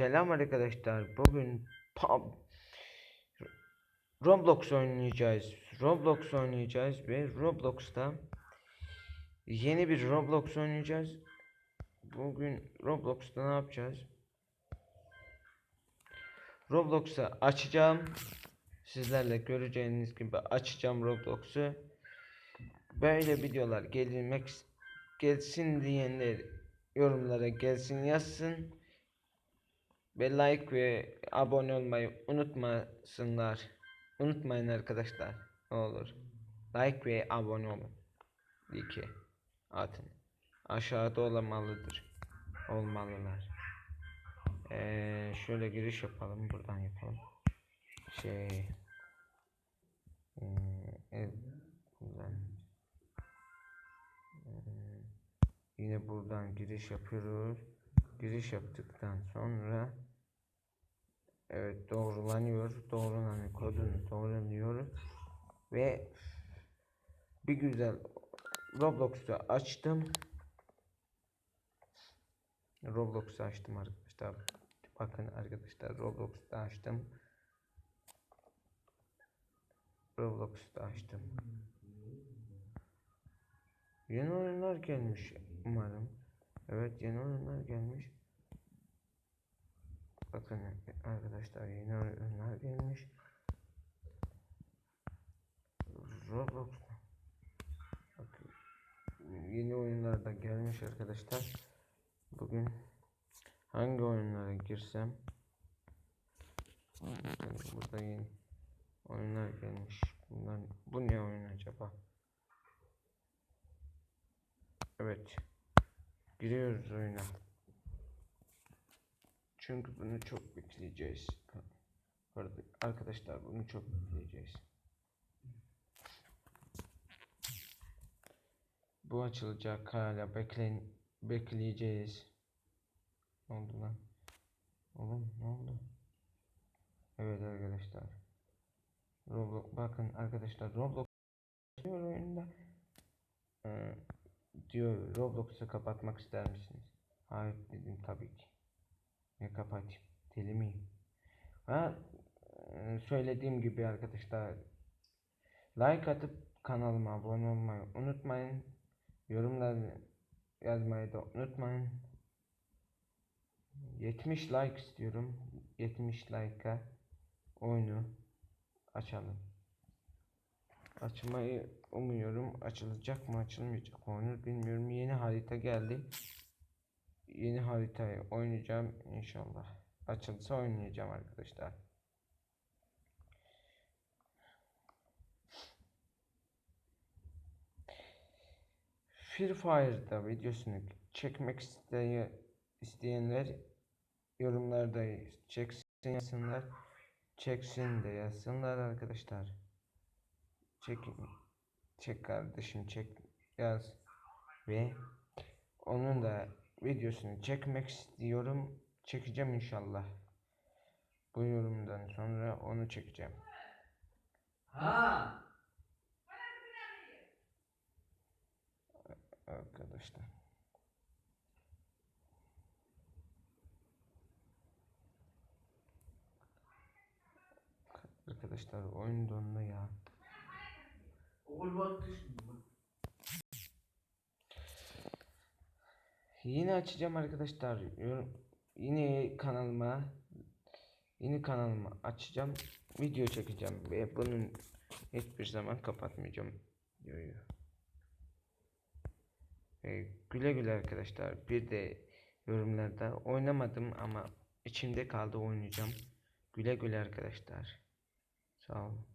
Selam arkadaşlar. Bugün pub Roblox oynayacağız. Roblox oynayacağız ve Roblox'ta yeni bir Roblox oynayacağız. Bugün Roblox'ta ne yapacağız? Roblox'u açacağım. Sizlerle göreceğiniz gibi açacağım Roblox'u. Böyle videolar gelmek gelsin diyenler yorumlara gelsin yazsın. Ve like ve abone olmayı unutmasınlar. Unutmayın arkadaşlar. Ne olur. Like ve abone olun. İki. Atın. Aşağıda olmalıdır. Olmalılar. Ee, şöyle giriş yapalım. Buradan yapalım. Şey. Hmm, buradan. Hmm, yine buradan giriş yapıyoruz. Giriş yaptıktan sonra evet doğrulanıyor. Doğrulanıyor kodunu doğrulanıyor ve bir güzel Roblox'u açtım. Roblox'u açtım arkadaşlar. Bakın arkadaşlar Roblox'u açtım. Roblox'u açtım. Yeni oyunlar gelmiş umarım. Evet yeni oyunlar gelmiş. Bakın arkadaşlar yeni oyunlar gelmiş. Roblox'ta. Bakın yeni oyunlar da gelmiş arkadaşlar. Bugün hangi oyunlara girsem burada yeni oyunlar gelmiş. Bunlar, bu ne oyun acaba? Evet. Giriyoruz oyuna. Çünkü bunu çok bekleyeceğiz. Arkadaşlar bunu çok bekleyeceğiz. Bu açılacak hala beklen bekleyeceğiz. Ne oldu lan? Oğlum ne oldu? Evet arkadaşlar. Roblox bakın arkadaşlar Roblox diyor oyunda. Ee, diyor Roblox'u kapatmak ister misiniz? Hayır dedim tabii ki. Ne kapatayım? Deli miyim? Ha, e, söylediğim gibi arkadaşlar like atıp kanalıma abone olmayı unutmayın. Yorumlar yazmayı da unutmayın. 70 like istiyorum. 70 like'a oyunu açalım. Açmayı umuyorum. Açılacak mı açılmayacak mı onu bilmiyorum. Yeni harita geldi. Yeni haritayı oynayacağım inşallah. Açılsa oynayacağım arkadaşlar. Free Fire'da videosunu çekmek isteye, isteyenler yorumlarda çeksin yazsınlar. Çeksin de yazsınlar arkadaşlar. Çekin. Çek kardeşim çek yaz. Ve onun da videosunu çekmek istiyorum. Çekeceğim inşallah. Bu yorumdan sonra onu çekeceğim. Ha. Arkadaşlar. Arkadaşlar oyun dondu ya. Oğul bak Yine açacağım arkadaşlar. Yorum- Yine kanalıma yeni kanalıma açacağım. Video çekeceğim ve bunun hiçbir zaman kapatmayacağım. videoyu. Ve güle güle arkadaşlar. Bir de yorumlarda oynamadım ama içimde kaldı oynayacağım. Güle güle arkadaşlar. Sağ olun.